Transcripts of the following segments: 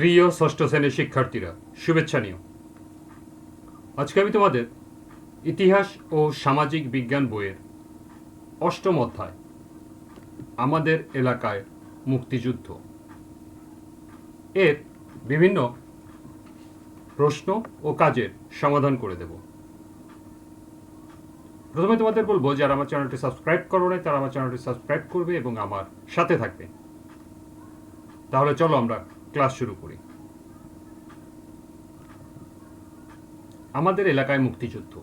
প্রিয় ষষ্ঠ শ্রেণির শিক্ষার্থীরা, শুভেচ্ছা নিও। আজকে আমি তোমাদের ইতিহাস ও সামাজিক বিজ্ঞান বইয়ের অষ্টম অধ্যায়, আমাদের এলাকায় মুক্তিযুদ্ধ। এর বিভিন্ন প্রশ্ন ও কাজের সমাধান করে দেব। প্রথমে তোমাদের বলব, যারা আমার চ্যানেলটি সাবস্ক্রাইব করো নাই, তারা আমার চ্যানেলটি সাবস্ক্রাইব করবে এবং আমার সাথে থাকবে। তাহলে চলো আমরা ক্লাস শুরু করি। আমাদের এলাকায় মুক্তিযুদ্ধ।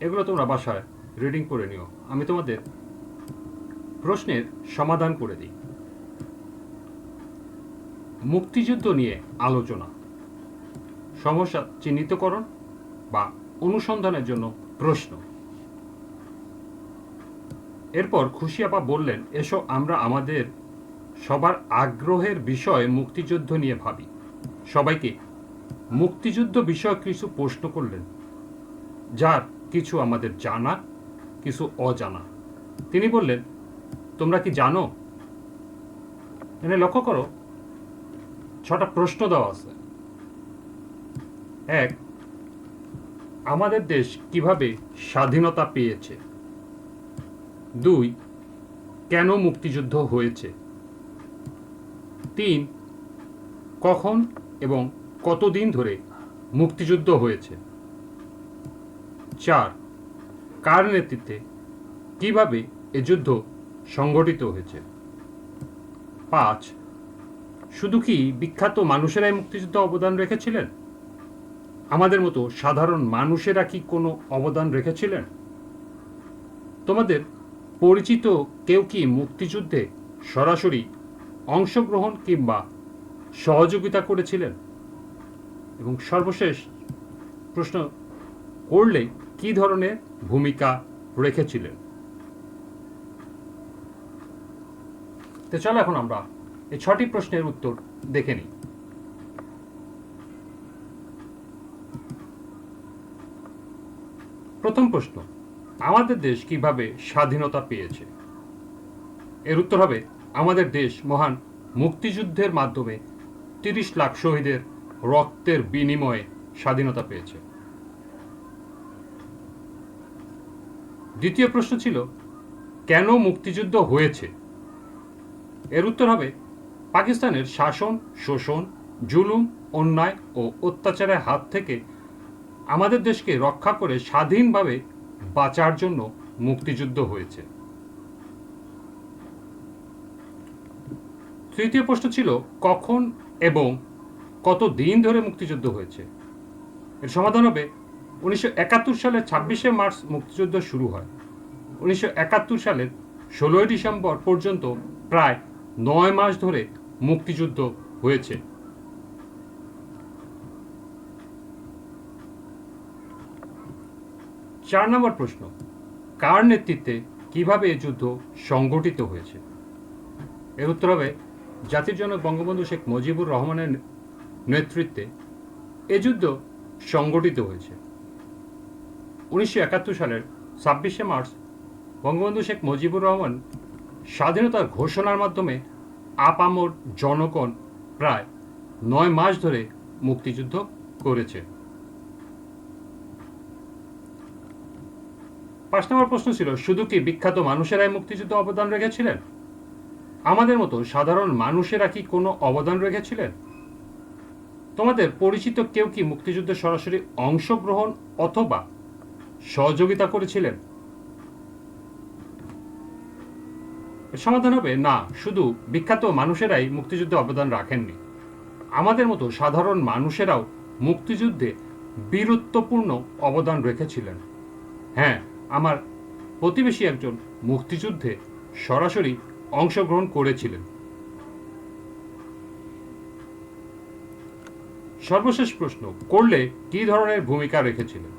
এগুলো তোমরা বাসায় রিডিং করে নিও। আমি তোমাদের প্রশ্নের সমাধান করে দিই। মুক্তিযুদ্ধ নিয়ে আলোচনা। সমস্যা চিহ্নিতকরণ বা অনুসন্ধানের জন্য প্রশ্ন। এরপর খুশি আপা বললেন, এসো, আমরা আমাদের সবার আগ্রহের বিষয় মুক্তিযুদ্ধ নিয়ে ভাবি। সবাইকে, মুক্তিযুদ্ধ বিষয় কিছু প্রশ্ন করলেন। যার কিছু আমাদের জানা, কিছু অজানা। তিনি বললেন, তোমরা কি জানো? এনে লক্ষ্য করো, ছটা প্রশ্ন দেওয়া আছে। এক, আমাদের দেশ কীভাবে স্বাধীনতা পেয়েছে? দুই, কেন মুক্তিযুদ্ধ হয়েছে? তিন কখন এবং কতদিন ধরে মুক্তিযুদ্ধ হয়েছে? চার কার নেতৃত্বে কীভাবে এ যুদ্ধ সংগঠিত হয়েছে? পাঁচ শুধু কি বিখ্যাত মানুষেরাই মুক্তিযুদ্ধ অবদান রেখেছিলেন? আমাদের মতো সাধারণ মানুষেরা কি কোনো অবদান রেখেছিলেন? তোমাদের পরিচিত কেউ কি মুক্তিযুদ্ধে সরাসরি অংশগ্রহণ কিংবা সহযোগিতা করেছিলেন? এবং সর্বশেষ প্রশ্ন, করলে কি ধরনের ভূমিকা রেখেছিলেন? তো চলো এখন আমরা এই ছটি প্রশ্নের উত্তর দেখে নিই। প্রথম প্রশ্ন, আমাদের দেশ কীভাবে স্বাধীনতা পেয়েছে? এর উত্তর হবে আমাদের দেশ মহান মুক্তিযুদ্ধের মাধ্যমে তিরিশ লাখ শহীদের রক্তের বিনিময়ে স্বাধীনতা পেয়েছে। দ্বিতীয় প্রশ্ন ছিল, কেন মুক্তিযুদ্ধ হয়েছে? এর উত্তর হবে, পাকিস্তানের শাসন, শোষণ, জুলুম, অন্যায় ও অত্যাচারের হাত থেকে আমাদের দেশকে রক্ষা করে স্বাধীনভাবে বাঁচার জন্য মুক্তিযুদ্ধ হয়েছে। তৃতীয় প্রশ্ন ছিল, কখন এবং কত দিন ধরে মুক্তিযুদ্ধ হয়েছে? এর সমাধান হবে উনিশশো একাত্তর সালের ছাব্বিশে মার্চ মুক্তিযুদ্ধ শুরু হয়। উনিশশো একাত্তর সালের ষোলোই ডিসেম্বর পর্যন্ত প্রায় নয় মাস ধরে মুক্তিযুদ্ধ হয়েছে। চার নম্বর প্রশ্ন, কার নেতৃত্বে কীভাবে এ যুদ্ধ সংগঠিত হয়েছে? এর উত্তর হবে জাতির জনক বঙ্গবন্ধু শেখ মুজিবুর রহমানের নেতৃত্বে এ যুদ্ধ সংগঠিত হয়েছে। উনিশশো একাত্তর সালের ছাব্বিশে মার্চ বঙ্গবন্ধু শেখ মুজিবুর রহমান স্বাধীনতার ঘোষণার মাধ্যমে আপামর জনগণ প্রায় নয় মাস ধরে মুক্তিযুদ্ধ করেছে। পাঁচ নম্বর প্রশ্ন ছিল, শুধু কি বিখ্যাত মানুষেরাই মুক্তিযুদ্ধ অবদান রেখেছিলেন? আমাদের মতো সাধারণ মানুষেরা কি কোনো অবদান রেখেছিলেন? তোমাদের পরিচিত কেউ কি মুক্তিযুদ্ধে সরাসরি অংশগ্রহণ অথবা সহযোগিতা করেছিলেন? সমাধান হবে? না, শুধু বিখ্যাত মানুষেরাই মুক্তিযুদ্ধে অবদান রাখেননি। আমাদের মতো সাধারণ মানুষেরাও মুক্তিযুদ্ধে বীরত্বপূর্ণ অবদান রেখেছিলেন। হ্যাঁ আমার প্রতিবেশী একজন মুক্তিযুদ্ধে সরাসরি অংশগ্রহণ করেছিলেন। সর্বশেষ প্রশ্ন, করলে কি ধরনের ভূমিকা রেখেছিলেন?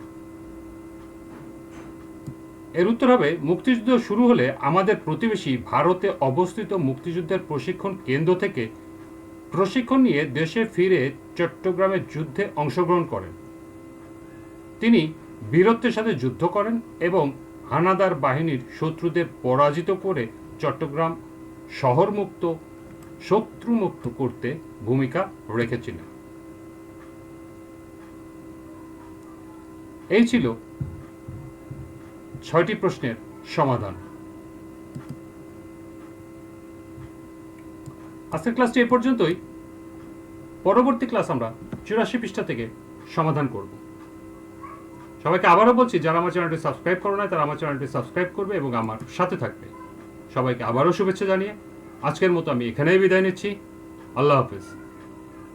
এর উত্তর হবে, মুক্তিযুদ্ধ শুরু হলে আমাদের প্রতিবেশী ভারতে অবস্থিত মুক্তিযুদ্ধের প্রশিক্ষণ কেন্দ্র থেকে প্রশিক্ষণ নিয়ে দেশে ফিরে চট্টগ্রামের যুদ্ধে অংশগ্রহণ করেন। তিনি বীরত্বের সাথে যুদ্ধ করেন এবং হানাদার বাহিনীর শত্রুদের পরাজিত করে চট্টগ্রাম শহরমুক্ত, শত্রুমুক্ত করতে ভূমিকা রেখেছিলেন। এই ছিল ছয়টি প্রশ্নের সমাধান। আজকের ক্লাসটি এ পর্যন্তই। পরবর্তী ক্লাস আমরা চুরাশি পৃষ্ঠা থেকে সমাধান করব। সবাইকে আবারও বলছি, যারা আমার চ্যানেলটি সাবস্ক্রাইব করো না তারা আমার চ্যানেলটি সাবস্ক্রাইব করবে এবং আমার সাথে থাকবে। সবাইকে আবারও শুভেচ্ছা জানিয়ে আজকের মতো আমি এখানেই বিদায় নিচ্ছি। আল্লাহ হাফেজ।